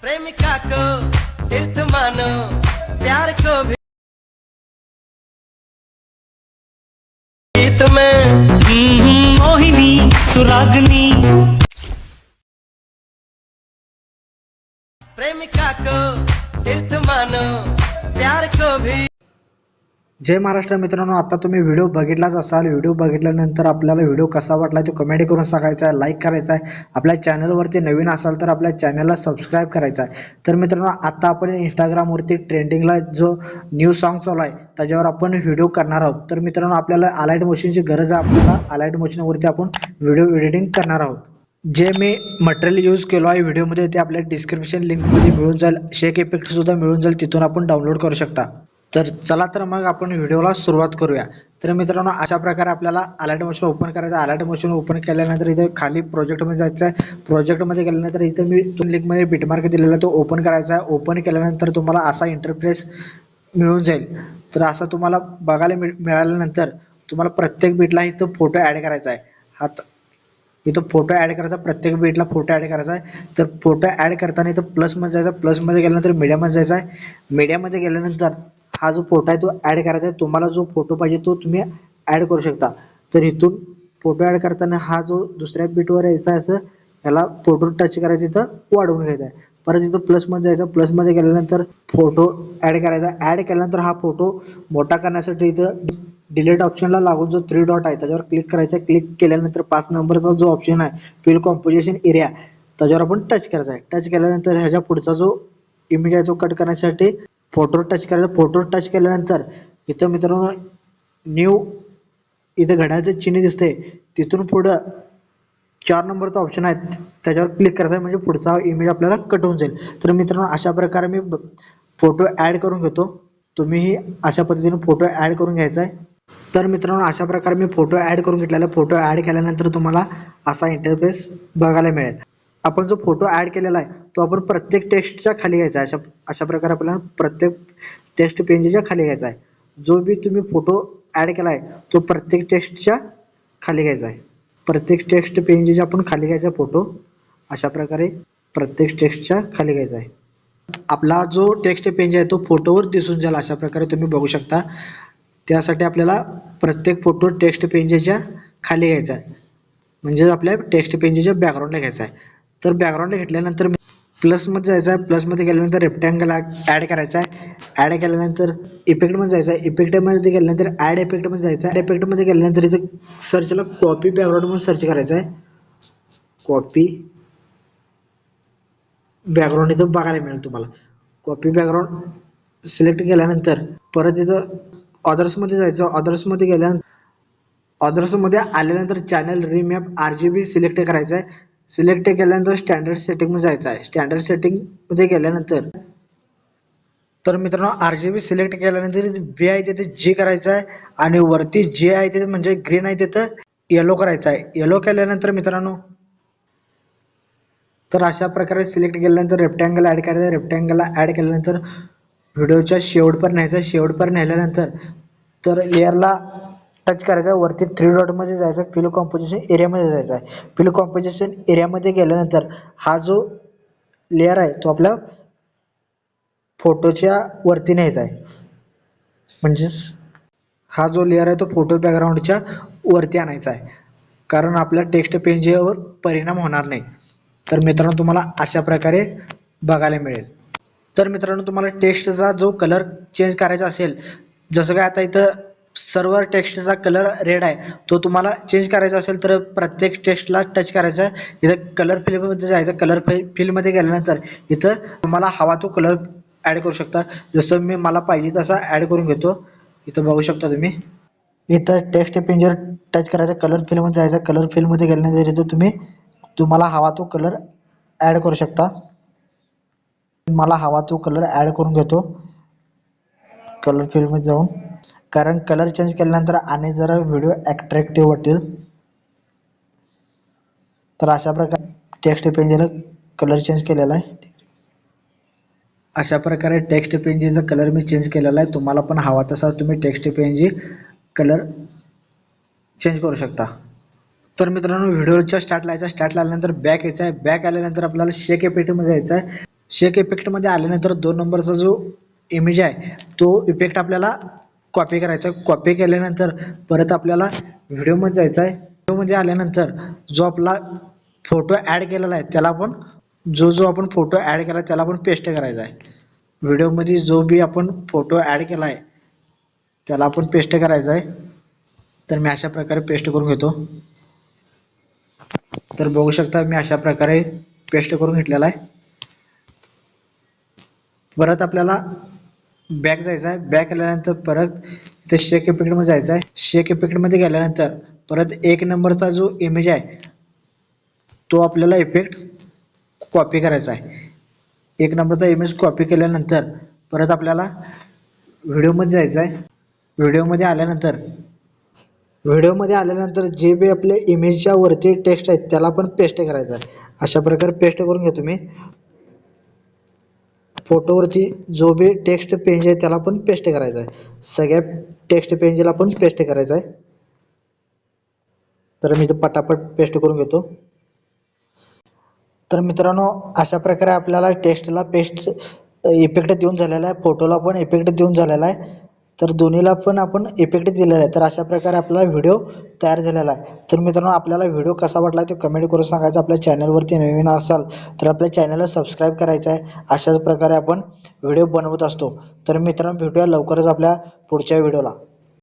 प्रेमिका को हित मानो प्यार को भी। तुम्हें हम्म, मोहिनी सुरागनी। प्रेमिका को हित मानो प्यार को भी। जय महाराष्ट्र मित्रांनो आता तुम्ही व्हिडिओ बघितलाच असाल. व्हिडिओ बघितल्यानंतर आपल्याला व्हिडिओ कसा वाटला तो कमेंट करून सांगायचा आहे लाईक करायचा आहे. आपल्या चॅनलवरती नवीन असाल तर आपल्या चॅनलला सबस्क्राईब करायचा आहे. तर मित्रांनो आता आपण इंस्टाग्रामवरती ट्रेंडिंगला जो न्यू सॉन्ग चालू आहे त्याच्यावर आपण व्हिडिओ करणार आहोत. तर मित्रांनो आपल्याला अलाइट मोशनची गरज आहे. आपल्याला अलाईट मोशनवरती आपण व्हिडिओ एडिटिंग करणार आहोत. जे मी मटेरियल यूज केलो आहे व्हिडिओमध्ये ते आपल्या डिस्क्रिप्शन लिंकमध्ये मिळून जाईल. शेक इफेक्टसुद्धा मिळून जाईल तिथून आपण डाउनलोड करू शकता. तर चला तर मग आपण व्हिडिओला सुरुवात करूया. तर मित्रांनो अशा प्रकारे आपल्याला अलर्ट मशीन ओपन करायचं अलर्ट मशीन ओपन केल्यानंतर इथे खाली प्रोजेक्टमध्ये जायचं आहे. प्रोजेक्टमध्ये गेल्यानंतर इथे मी लिंकमध्ये बिटमार्क दिलेला तो ओपन करायचा आहे. ओपन केल्यानंतर तुम्हाला असा इंटरफेस मिळून जाईल. तर असं तुम्हाला बघायला मिळ मिळाल्यानंतर तुम्हाला प्रत्येक बीटला इथं फोटो ॲड करायचा आहे. हात इथं फोटो ॲड करायचा प्रत्येक बीटला फोटो ॲड करायचा आहे. तर फोटो ॲड करताना इथं प्लसमध्ये जायचं प्लसमध्ये गेल्यानंतर मीडियामध्ये जायचं आहे. मीडियामध्ये गेल्यानंतर हा जो फोटो आहे तो ॲड करायचा आहे. तुम्हाला जो फोटो पाहिजे तो तुम्ही ॲड करू शकता. तर इथून फोटो ॲड करताना हा जो दुसऱ्या बीटवर यायचा आहे असं याला फोटो टच करायचं इथं वाढवून घ्यायचा आहे. परत इथं प्लसमध्ये जायचं. प्लसमध्ये गेल्यानंतर फोटो ॲड करायचा. ॲड केल्यानंतर हा फोटो मोठा करण्यासाठी इथं डिलीट ऑप्शनला लागून जो थ्री डॉट आहे त्याच्यावर क्लिक करायचा. क्लिक केल्यानंतर पाच नंबरचा जो ऑप्शन आहे फिल कॉम्पोजिशन एरिया त्याच्यावर आपण टच करायचा आहे. टच केल्यानंतर ह्याच्या पुढचा जो इमेज आहे तो कट करण्यासाठी फोटो टच करायचा फोटो टच केल्यानंतर इथं मित्रांनो न्यू इथं घड्याळचं चिन्ह दिसते तिथून पुढं चार नंबरचा ऑप्शन आहे त्याच्यावर क्लिक करायचं आहे म्हणजे पुढचा इमेज आपल्याला कट होऊन जाईल. तर मित्रांनो अशा प्रकारे मी फोटो ॲड करून घेतो. तुम्हीही अशा पद्धतीने फोटो ॲड करून घ्यायचा आहे. तर मित्रांनो अशा प्रकारे मी फोटो ॲड करून घेतलेला फोटो ॲड केल्यानंतर तुम्हाला असा इंटरफेस बघायला मिळेल. आपण जो फोटो ॲड केलेला आहे तो आपण प्रत्येक टेक्स्टच्या खाली घ्यायचा आहे. अशा अशा प्रकारे आपल्याला प्रत्येक टेक्स्ट पेजच्या खाली घ्यायचा आहे. जो बी तुम्ही फोटो ॲड केला आहे तो प्रत्येक टेक्स्टच्या खाली घ्यायचा आहे. प्रत्येक टेक्स्ट पेजच्या आपण खाली घ्यायचा फोटो अशा प्रकारे प्रत्येक टेक्स्टच्या खाली घ्यायचा आहे. आपला जो टेक्स्ट पेज आहे तो फोटोवर दिसून जाईल अशा प्रकारे तुम्ही बघू शकता. त्यासाठी आपल्याला प्रत्येक फोटो टेक्स्ट पेंजेच्या खाली घ्यायचा आहे. म्हणजे आपल्या टेक्स्ट पेंजेच्या बॅकग्राऊंडला घ्यायचा आहे. तर बॅकग्राऊंडला घेतल्यानंतर प्लसमध्ये जायचं आहे प्लसमध्ये गेल्यानंतर रेक्टँगल ॲड करायचा आहे ॲड केल्यानंतर इफेक्टमध्ये जायचं आहे इफेक्टमध्ये गेल्यानंतर ॲड इफेक्टमध्ये जायचं आहे ॲड इफेक्टमध्ये गेल्यानंतर इथं सर्चला कॉपी बॅकग्राऊंड म्हणून सर्च करायचं आहे कॉपी बॅकग्राऊंड इथं बघायला मिळेल तुम्हाला. कॉपी बॅकग्राऊंड सिलेक्ट केल्यानंतर परत इथं ऑदर्समध्ये जायचं. ऑदर्समध्ये गेल्यानंतर ऑदर्समध्ये आल्यानंतर channel remap R G B select करायचं आहे सिलेक्ट केल्यानंतर स्टँडर्ड सेटिंगमध्ये जायचं आहे. स्टँडर्ड सेटिंगमध्ये गेल्यानंतर तर मित्रांनो आर जी बी सिलेक्ट केल्यानंतर बी आहे तिथे जी करायचं आहे आणि वरती जे आहे तिथे म्हणजे ग्रीन आहे तिथं येलो करायचं आहे. येलो केल्यानंतर मित्रांनो तर अशा प्रकारे सिलेक्ट केल्यानंतर रेप्टँगल ॲड करायचं रेक्टँगलला ॲड केल्यानंतर व्हिडिओच्या शेवटपर न्यायचा शेवटपर न्यायल्यानंतर तर लेअरला सर्च करायचं वरती थ्री डॉटमध्ये जायचं फिल कॉम्पोजिशन एरियामध्ये जायचं आहे. फिल कॉम्पोजिशन एरियामध्ये गेल्यानंतर हा जो लेअर आहे तो आपल्या फोटोच्या वरती न्यायचा आहे. म्हणजेच हा जो लेअर आहे तो फोटो बॅकग्राऊंडच्या वरती आणायचा आहे. कारण आपल्या टेक्स्ट पेजवर परिणाम होणार नाही. तर मित्रांनो तुम्हाला अशा प्रकारे बघायला मिळेल. तर मित्रांनो तुम्हाला टेक्स्टचा जो कलर चेंज करायचा असेल जसं काय आता इथं सर्व टेक्स्टचा कलर रेड आहे. तो तुम्हाला चेंज करायचा असेल तर प्रत्येक टेक्स्टला टच करायचा आहे. इथं कलर फिल्ममध्ये जायचं कलर फिल्डमध्ये गेल्यानंतर इथं तुम्हाला हवा तो कलर ॲड करू शकता. जसं मी मला पाहिजे तसा ॲड करून घेतो. इथं बघू शकता तुम्ही. इथं टेक्स्ट पेंजर टच करायचं कलर फिल्डमध्ये जायचं. कलर फिल्डमध्ये गेल्यानंतर इथं तुम्ही तुम्हाला हवा तो कलर ॲड करू शकता. मला हवा तो कलर ॲड करून घेतो. कलर फिल्डमध्ये जाऊन. कारण कलर चेंज केल्यानंतर आणि जरा व्हिडिओ ॲट्रॅक्टिव्ह वाटेल. तर अशा प्रकारे टेक्स्ट पेंजेला कलर चेंज केलेला आहे. अशा प्रकारे टेक्स्ट पेंजीचा कलर मी चेंज केलेला आहे. तुम्हाला पण हवा तसा तुम्ही टेक्स्ट पेंजी कलर चेंज करू शकता. तर मित्रांनो व्हिडिओच्या स्टार्ट लावायचा स्टार्ट लावल्यानंतर बॅक यायचा आहे. बॅक आल्यानंतर आपल्याला शेक इफेक्टमध्ये जायचं आहे. शेक इफेक्टमध्ये आल्यानंतर दोन नंबरचा जो इमेज आहे तो इफेक्ट आपल्याला कॉपी करायचा. आहे कॉपी केल्यानंतर परत आपल्याला व्हिडिओमध्ये जायचं आहे. व्हिडिओमध्ये आल्यानंतर जो आपला फोटो ॲड केलेला आहे त्याला आपण जो जो आपण फोटो ॲड केला आहे त्याला आपण पेस्ट करायचा आहे. व्हिडिओमध्ये जो बी आपण फोटो ॲड केला आहे त्याला आपण पेस्ट करायचा आहे. तर मी अशा प्रकारे पेस्ट करून घेतो. तर बघू शकता मी अशा प्रकारे पेस्ट करून घेतलेला आहे. परत आपल्याला बॅक जायचं आहे बॅक आल्यानंतर परत इथे शेक इफेक्टमध्ये जायचं आहे शेक इफेक्टमध्ये गेल्यानंतर परत एक नंबरचा जो इमेज आहे तो आपल्याला इफेक्ट कॉपी करायचा आहे. एक नंबरचा इमेज कॉपी केल्यानंतर परत आपल्याला व्हिडिओमध्ये जायचं आहे व्हिडिओमध्ये आल्यानंतर व्हिडिओमध्ये आल्यानंतर जे बी आपले इमेजच्या वरती टेक्स्ट आहेत त्याला पण पेस्ट करायचं आहे. अशा प्रकारे पेस्ट करून घेतो मी फोटोवरती जो बी टेक्स्ट पेज आहे त्याला पण पेस्ट करायचा आहे. सगळ्या टेक्स्ट पेजला पण पेस्ट करायचा आहे. तर मी इथं पटापट पेस्ट करून घेतो. तर मित्रांनो अशा प्रकारे आपल्याला टेक्स्टला पेस्ट इफेक्ट देऊन झालेला आहे. फोटोला पण इफेक्ट देऊन झालेला आहे. तर दोन्हीला पण आपण इफेक्ट दिलेला आहे. तर अशा प्रकारे आपला व्हिडिओ तयार झालेला आहे. तर मित्रांनो आपल्याला व्हिडिओ कसा वाटला ते कमेंट करून सांगायचं. आपल्या चॅनलवरती नवीन असाल तर आपल्या चॅनलला सबस्क्राईब करायचं आहे. अशाच प्रकारे आपण व्हिडिओ बनवत असतो. तर मित्रांनो भेटूया लवकरच आपल्या पुढच्या व्हिडिओला